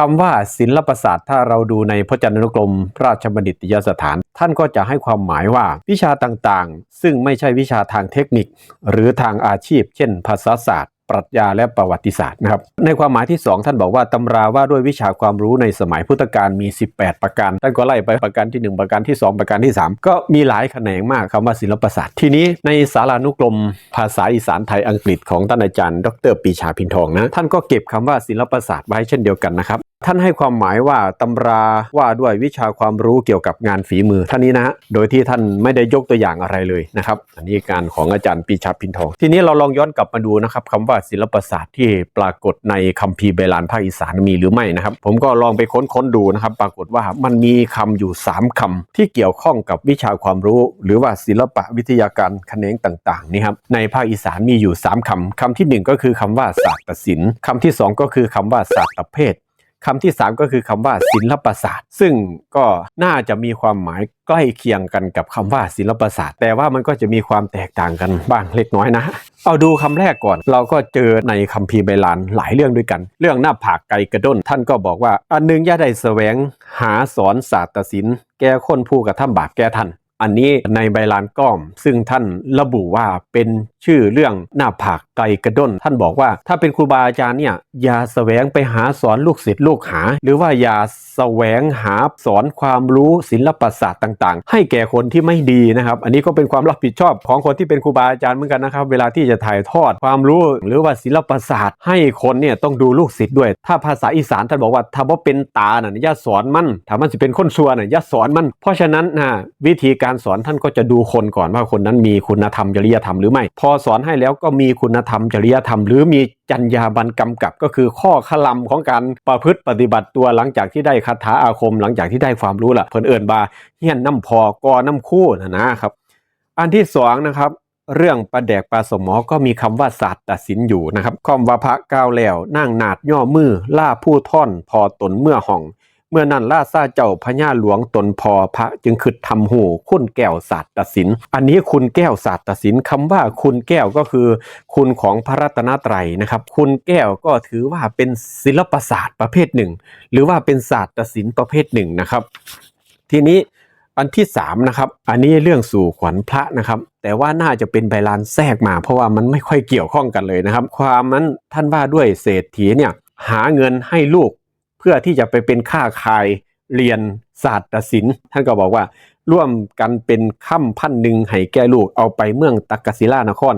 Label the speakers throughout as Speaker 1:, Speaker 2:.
Speaker 1: คำว่าศิลปศาสตร์ถ้าเราดูในพจนานุกรม ราชบัณฑิตยสถาน ท่านก็จะให้ความหมายว่าวิชาต่างๆ ซึ่งไม่ใช่วิชาทางเทคนิค หรือทางอาชีพ เช่น ภาษาศาสตร์ ปรัชญาและประวัติศาสตร์นะครับ ในความหมายที่ 2 ท่านบอกว่าตำราว่าด้วยวิชาความรู้ในสมัยพุทธกาลมี 18 ประการ ท่านก็ไล่ไปประการที่ 1 ประการที่ 2 ประการที่ 3 ก็มีหลายแขนงมากคำว่าศิลปศาสตร์ ทีนี้ในสารานุกรมภาษาอีสานไทยอังกฤษของท่านอาจารย์ ดรปีชาพินทองนะท่านก็เก็บคำว่าศิลปศาสตร์ไว้เช่นเดียวกันนะครับท่านให้ความหมายว่าตำราว่าด้วยวิชาความรู้เกี่ยวกับงานฝีมือท่านนี้นะฮะโดยที่ท่านไม่ได้ยกตัวอย่างอะไรเลยนะครับอันนี้การของอาจารย์ปีชาพินทอง ทีนี้เราลองย้อนกลับมาดูนะครับคำว่าศิลปศาสตร์ที่ปรากฏในคัมภีร์เบลานภาคอีสานมีหรือไม่นะครับ ผมก็ลองไปค้นค้นๆดูนะครับ ปรากฏว่ามันมีคำอยู่ 3คำที่เกี่ยวข้องกับวิชาความรู้ หรือว่าศิลปะวิทยาการแขนงต่างๆนี่ครับในภาคอีสานมีอยู่ 3คำคำทีหนึ่1 ก็คือคำว่าศาสตร์ศิลป์คำที่ 2 ก็คือคำว่าศาสตร์เพศ คำที่ 3 ก็คือคำว่าศิลปศาสตร์ ซึ่งก็น่าจะมีความหมายใกล้เคียงกันกับคำว่าศิลปศาสตร์ แต่ว่ามันก็จะมีความแตกต่างกันบ้างเล็กน้อยนะ เอาดูคำแรกก่อน เราก็เจอในคัมภีร์ไบลานหลายเรื่องด้วยกัน เรื่องหน้าผากไกกระด้น ท่านก็บอกว่า อันหนึงย่าได้แสวงหาสอนศาสตร์ศิลป์แก้คนผู้กระทำบาปแก้ท่าน อันนี้ในใบลานก้อม ซึ่งท่านระบุว่าเป็นชื่อเรื่องหน้าผากไกลกระด้น ท่านบอกว่าถ้าเป็นครูบาอาจารย์เนี่ยอย่าแสวงไปหาสอนลูกศิษย์ลูกหา หรือว่าอย่าแสวงหาสอนความรู้ศิลปศาสตร์ต่างๆ ให้แก่คนที่ไม่ดีนะครับ อันนี้ก็เป็นความรับผิดชอบของคนที่เป็นครูบาอาจารย์เหมือนกันนะครับ เวลาที่จะถ่ายทอดความรู้หรือว่าศิลปศาสตร์ให้คนเนี่ยต้องดูลูกศิษย์ด้วย ถ้าภาษาอีสานท่านบอกว่าถ้าว่าเป็นตาน่ะอย่าสอนมันถ้ามันจะเป็นคนชัวน่ะอย่าสอนมัน เพราะฉะนั้นนะวิธีการการสอนท่านก็จะดูคนก่อนว่าคนนั้นมีคุณธรรมจริยธรรมหรือไม่ พอสอนให้แล้วก็มีคุณธรรมจริยธรรม หรือมีจรรยาบรรณกำกับก็คือข้อขลำของการประพฤติปฏิบัติตัวหลังจากที่ได้คาถาอาคม หลังจากที่ได้ความรู้ละเพิ่นเอิญบาเฮียนน้ำพอกอน้ำคู่นะนะครับ อันที่สองนะครับเรื่องประแดกปลาสมอก็มีคำว่าศาสตร์ตัดสินอยู่นะครับคอมวาพระก้าวแล้วนั่งนาดย่อมือล่าผู้ท่อน พอตนเมื่อห่อง เมื่อนั้นล่าซาเจ้าพญาหลวงตนพอพระจึงขึ้นทำหูคุณแก้วศาสตร์ตัดสินอันนี้คุณแก้วศาสตร์ตัดสินคำว่าคุณแก้วก็คือ คุณของพระรัตนตรัยนะครับ คุณแก้วก็ถือว่าเป็นศิลปศาสตร์ประเภทหนึ่ง หรือว่าเป็นศาสตร์ตัดสินประเภทหนึ่งนะครับ ทีนี้อันที่3นะครับ อันนี้เรื่องสู่ขวัญพระนะครับ แต่ว่าน่าจะเป็นใบลานแทรกมา เพราะว่ามันไม่ค่อยเกี่ยวข้องกันเลยนะครับ ความนั้นท่านว่าด้วยเศรษฐีเนี่ยหาเงินให้ลูก พื่อที่จะไปเป็นค่าคายเรียนศาสตร์ศิลป์ท่านก็บอกว่า ร่วมกันเป็นค่ำพันหนึ่งให้แก่ลูกเอาไปเมืองตักกศิลานคร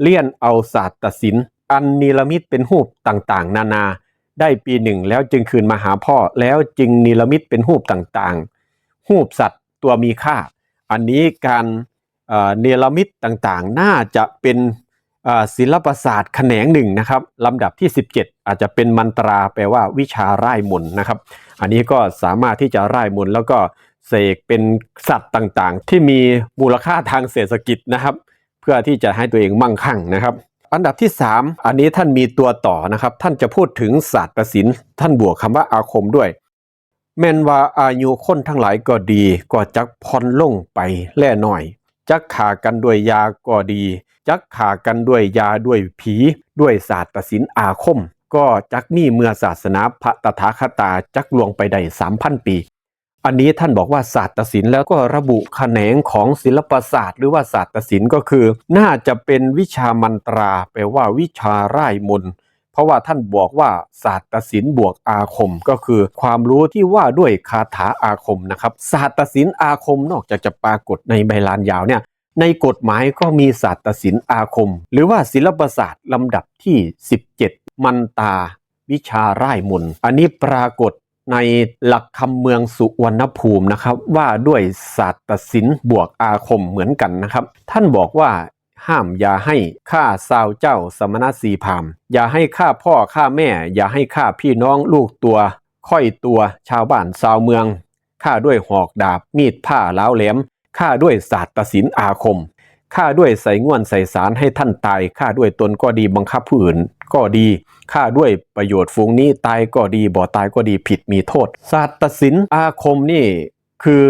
Speaker 1: เลี่ยนเอาศาสตร์ศิลป์อันนิรมิตเป็นรูปต่างๆ นานา ได้ปีหนึ่งแล้วจึงคืนมาหาพ่อแล้วจึงนิรมิตเป็นรูปต่างๆรูปสัตว์ตัวมีค่า อันนี้การเอ่อเนรมิตต่างๆ น่าจะเป็น ศิลปศาสตร์แขนงหนึ่งนะครับลำดับที่ 17 อาจจะเป็นมันตราแปลว่าวิชาร่ายมนนะครับ อันนี้ก็สามารถที่จะร่ายมนแล้วก็เสกเป็นสัตว์ต่างๆ ที่มีมูลค่าทางเศรษฐกิจนะครับ เพื่อที่จะให้ตัวเองมั่งคั่งนะครับ อันดับที่ 3 อันนี้ท่านมีตัวต่อนะครับ ท่านจะพูดถึงศาสตร์ศิลป์ท่านบวกคำว่าอาคมด้วยแม่นว่าอายุคนทั้งหลายก็ดี ก็จักพรลงไปแล่หน่อย จักขากันด้วยยาก็ดี จักขากันด้วยยาด้วยผี ด้วยศาสตร์ศิลป์อาคม ก็จักมีเมื่อศาสนาพระตถาคตาจักลวงไปได้สามพันปี อันนี้ท่านบอกว่าศาสตร์ศิลป์แล้วก็ระบุแขนงของศิลปศาสตร์หรือว่าศาสตร์ศิลป์ก็คือ น่าจะเป็นวิชามันตราแปลว่าวิชาร่ายมนเพราะว่าท่านบอกว่าศาสตร์ศิลป์บวกอาคมก็คือ ความรู้ที่ว่าด้วยคาถาอาคมนะครับศาสตร์ศิลป์อาคมนอกจากจะปรากฏในใบลานยาวเนี่ย ในกฎหมายก็มีศาสตร์ศิลป์อาคม หรือว่าศิลปศาสตร์ลำดับที่ 17 มันตา วิชาร่ายมนอันนี้ปรากฏในหลักคำเมืองสุวรรณภูมินะครับ ว่าด้วยศาสตร์ศิลป์บวกอาคมเหมือนกันนะครับ ท่านบอกว่าห้ามอย่าให้ฆ่าสาวเจ้าสมณสีพามอย่าให้ฆ่าพ่อฆ่าแม่ อย่าให้ฆ่าพี่น้องลูกตัวค่อยตัวชาวบ้านชาวเมืองฆ่าด้วยหอกดาบมีดผ้าล้าวแหลม ฆ่าด้วยศาสตร์ศิลอาคมฆ่าด้วยใส่ง่วนใส่สารให้ท่านตายฆ่าด้วยตนก็ดีบังคับผู้อื่นก็ดีฆ่าด้วยประโยชน์ฝูงนี้ตายก็ดีบ่ตายก็ดีผิดมีโทษ ศาสตร์ศิลอาคมนี่คือ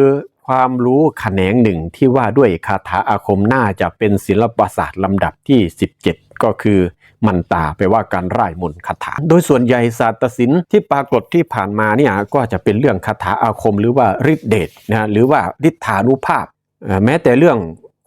Speaker 1: ความรู้แขนงหนึ่งที่ว่าด้วยคาถาอาคมน่าจะเป็นศิลปศาสตร์ลำดับที่ 17 ก็คือมันตาแปลว่าการร่ายมนต์คาถา โดยส่วนใหญ่ศาสตร์ศิลป์ที่ปรากฏที่ผ่านมาเนี่ยก็จะเป็นเรื่องคาถาอาคมหรือว่าฤทธิเดชนะหรือว่าฤทธานุภาพ แม้แต่เรื่อง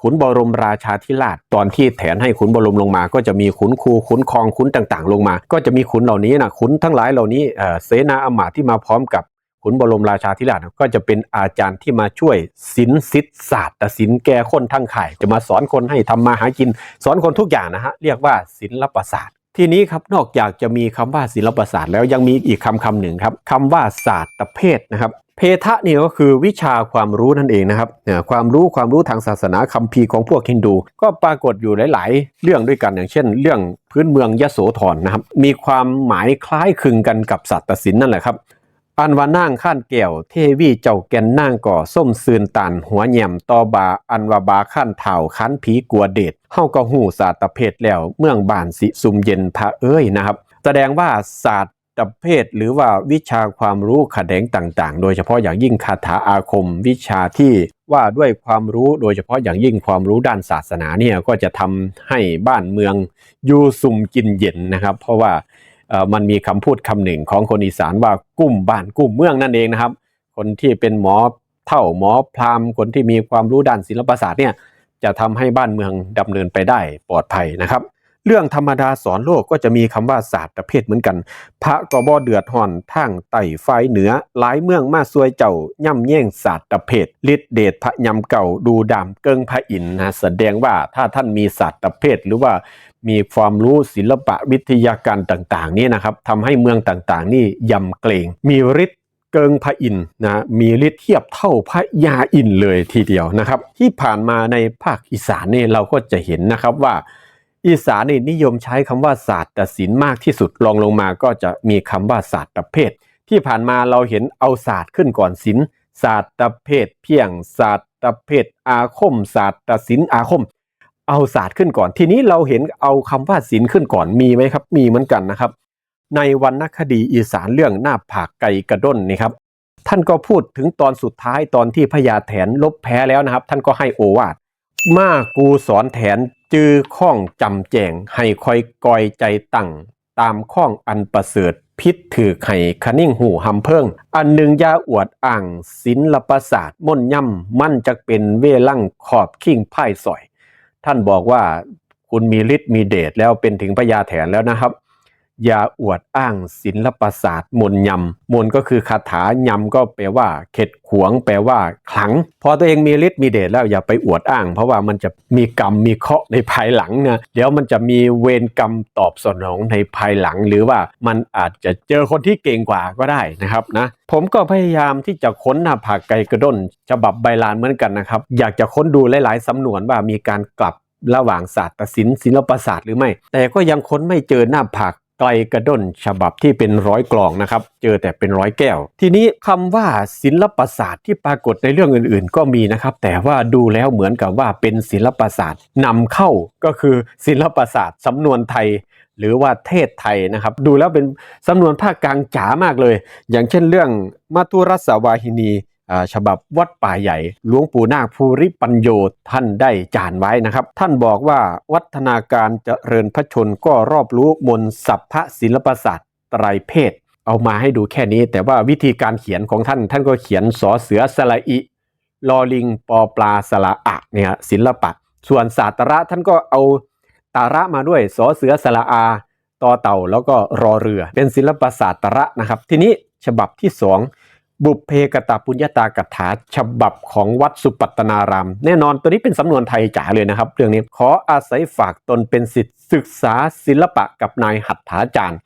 Speaker 1: ขุนบรมราชาธิราชตอนที่แถนให้ขุนบรมลงมา ก็จะมีขุนครูขุนคองขุนต่างๆ ลงมา ก็จะมีขุนเหล่านี้นะขุนทั้งหลายเหล่านี้เสนาอมาตย์ที่มาพร้อมกับขุนบรมราชาธิราชก็จะเป็นอาจารย์ที่มาช่วยศิลป์ศิษย์ศาสตร์ศิลป์แก่คนทั้งข่ายจะมาสอนคนให้ทำมาหากิน สอนคนทุกอย่างนะฮะเรียกว่าศิลปศาสตร์ ทีนี้ครับนอกจากจะมีคำว่าศิลปศาสตร์แล้วยังมีอีกคำคำหนึ่งครับคำว่าศาสตร์เพศนะครับเพทะนี่ก็คือวิชาความรู้นั่นเองนะครับความรู้ความรู้ทางศาสนาคัมภีร์ของพวกฮินดู ก็ปรากฏอยู่หลาย ๆ เรื่องด้วยกันอย่างเช่น เรื่องพื้นเมืองยโสธรนะครับมีความหมายคล้ายคลึงกันกับศาสตร์ศิลป์นั่นแหละครับ อันว่านั่งข้านแก้วเทวีเจ้าแก่นนั่งก่อส้มซืนตันหัวแหย่มตอบาอันว่าบาขั้นเท่าคันผีกลัวเดชเฮาก็หูศาสตร์เพศแล้วเมืองบ้านสิสุมเย็นพระเอ้ยนะครับ แสดงว่าศาสตร์เพศหรือว่าวิชาความรู้ขแย้งต่างๆ โดยเฉพาะอย่างยิ่งคาถาอาคม วิชาที่ว่าด้วยความรู้โดยเฉพาะอย่างยิ่งความรู้ด้านศาสนาเนี่ยก็จะทำให้บ้านเมืองอยู่สุมกินเย็นนะครับ เพราะว่า มันมีคำพูดคำหนึ่งของคนอีสานว่ากุ้มบ้านกุ้มเมืองนั่นเองนะครับ คนที่เป็นหมอเท่าหมอพราหมณ์คนที่มีความรู้ด้านศิลปศาสตร์เนี่ยจะทำให้บ้านเมืองดำเนินไปได้ปลอดภัยนะครับ เรื่องธรรมดาสอนโลกก็จะมีคำว่าศาสตร์ประเภทเหมือนกัน พระกบ่เดือดห่อนทางไต่ไฟเหนือหลายเมืองมาซวยเจ้าย่ำแย่งศาสตร์ประเภทฤทธิเดชพระยำเก่าดูดามเกิงพระอินทนะแสดงว่าถ้าท่านมีศาสตร์ประเภทหรือว่า มีความรู้ศิลปะวิทยาการต่างๆนี่นะครับทำให้เมืองต่างๆ นี่ยำเกรง มีฤทธิ์เกิงพระอินนะมีฤทธิ์เทียบเท่าพระยาอินเลยทีเดียวนะครับ ที่ผ่านมาในภาคอีสานนี่เราก็จะเห็นนะครับว่า อีสานนี่นิยมใช้คำว่าศาสตร์ศิลป์มากที่สุดรองลงมาก็จะมีคำว่าศาสตร์ประเภท ที่ผ่านมาเราเห็นเอาศาสตร์ขึ้นก่อนศิลป์ศาสตร์ประเภท เพียงศาสตร์ประเภทอาคม ศาสตร์ศิลป์อาคม เอาศาสตร์ขึ้นก่อน ทีนี้เราเห็นเอาคำว่าศิลขึ้นก่อนมีไหมครับ มีเหมือนกันนะครับ ในวรรณคดีอีสานเรื่องหน้าผากไก่กระด้นนี่ครับ ท่านก็พูดถึงตอนสุดท้ายตอนที่พญาแถนลบแพ้แล้วนะครับ ท่านก็ให้โอวาทมากูสอนแถนจือข้องจำแจงให้คอยกอยใจตั้งตามข้องอันประเสริฐพิษถือไข่คนิ่งหูหำเพิ่งอันหนึ่งยาอวดอ่างศิลปศาสตร์ม่นย่ำมั่นจะเป็นเวลั่งขอบขิงพ่ายสอย ท่านบอกว่าคุณมีฤทธิ์มีเดชแล้วเป็นถึงพญาแถนแล้วนะครับ อย่าอวดอ้างศิลปศาสตร์มนยำมนก็คือคาถายำก็แปลว่า เข็ดขวง แปลว่าขลัง พอตัวเองมีฤทธิ์มีเดชแล้วอย่าไปอวดอ้าง เพราะว่ามันจะมีกรรมมีเคราะห์ในภายหลังนะเดี๋ยวมันจะมีเวรกรรมตอบสนองในภายหลัง หรือว่ามันอาจจะเจอคนที่เก่งกว่าก็ได้นะครับนะผมก็พยายามที่จะค้นหน้าผากไกลกระด้นฉบับใบลานเหมือนกันนะครับอยากจะค้นดูหลาย ๆ สำนวนว่ามีการกลับระหว่างศาสตร์ศิลป์ศิลปศาสตร์หรือไม่ แต่ก็ยังค้นไม่เจอหน้าผาก ไกลกระด้นฉบับที่เป็นร้อยกลองนะครับ เจอแต่เป็นร้อยแก้ว ทีนี้คำว่าศิลปศาสตร์ที่ปรากฏในเรื่องอื่นๆ ก็มีนะครับ แต่ว่าดูแล้วเหมือนกับว่าเป็นศิลปศาสตร์นำเข้าก็คือศิลปศาสตร์สำนวนไทย หรือว่าเทศไทยนะครับ ดูแล้วเป็นสำนวนภาคกลางจ๋ามากเลย อย่างเช่นเรื่องมัทุรัสวาหินี ฉบับวัดป่าใหญ่ หลวงปู่นาคภูริปัญโยท่านได้จานไว้นะครับ ท่านบอกว่าวัฒนาการเจริญพระชนก็รอบรู้มนสัพพศิลปศาสตร์ไตรเพศ เอามาให้ดูแค่นี้ แต่ว่าวิธีการเขียนของท่านท่านก็เขียนสอเสือสระอิลอลิงปอปลาสระอะเนี่ยศิลปะ ส่วนศาสตระท่านก็เอาตาระมาด้วยสอเสือสระอาต่อเต่าแล้วก็รอเรือ เป็นศิลปศาสตระนะครับ ทีนี้ฉบับที่สอง บุพเพกตาปุญญาตากถาฉบับของวัดสุปัตนาราม แน่นอนตัวนี้เป็นสำนวนไทยจ๋าเลยนะครับ เรื่องนี้ขออาศัยฝากตนเป็นสิทธิศึกษาศิลปะกับนายหัตถาจารย์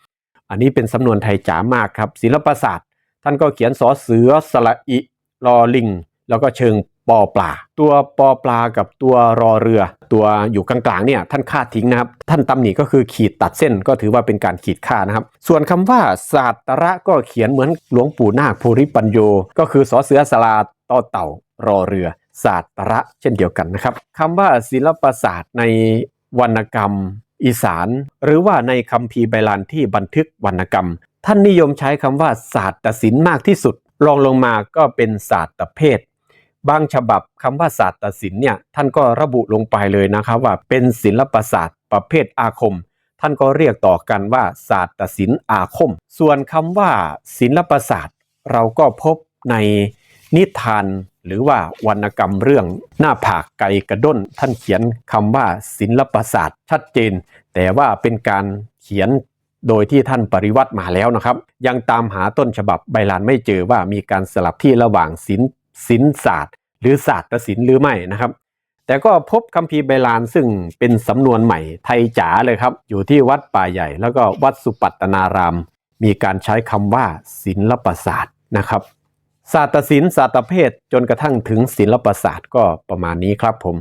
Speaker 1: อันนี้เป็นสำนวนไทยจ๋ามากครับ ศิลปศาสตร์ ท่านก็เขียนสอเสือสระอิลอลิง แล้วก็เชิง ปอปลา ตัวปอปลากับตัวรอเรือ ตัวอยู่กลางๆเนี่ยท่านค่าทิ้งนะครับ ท่านตำหนิก็คือขีดตัดเส้นก็ถือว่าเป็นการขีดค่านะครับ ส่วนคำว่าศาสตระก็เขียนเหมือนหลวงปู่นาคภูริปัญโย ก็คือสอเสือสลาต่อเต่ารอเรือศาสตระเช่นเดียวกันนะครับคำว่าศิลปศาสตร์ในวรรณกรรม อีสาน หรือว่าในคัมภีร์ไบลานที่บันทึกวรรณกรรม ท่านนิยมใช้คำว่าศาสตร์ศิลป์มากที่สุดรองลงมาก็เป็นศาสตร์เพศ บางฉบับคำว่าศาสตร์ศิลป์เนี่ยท่านก็ระบุลงไปเลยนะครับว่าเป็นศิลปศาสตร์ประเภทอาคม ท่านก็เรียกต่อกันว่าศาสตร์ศิลป์อาคม ส่วนคำว่าศิลปศาสตร์เราก็พบในนิทานหรือว่าวรรณกรรมเรื่องหน้าผากไก่กระด้น ท่านเขียนคำว่าศิลปศาสตร์ชัดเจน แต่ว่าเป็นการเขียนโดยที่ท่านปริวัติมาแล้วนะครับ ยังตามหาต้นฉบับใบลานไม่เจอว่ามีการสลับที่ระหว่างศิล ศิลศาสตร์ หรือศาสตร์ศิลป์หรือไม่นะครับ แต่ก็พบคัมภีร์ใบลานซึ่งเป็นสำนวนใหม่ไทยจ๋าเลยครับ อยู่ที่วัดป่าใหญ่ แล้วก็วัดสุปัตตนาราม มีการใช้คำว่าศิลปศาสตร์นะครับศาสตร์ศิลป์ศาสตร์เพศจนกระทั่งถึงศิลปศาสตร์ก็ประมาณนี้ครับผม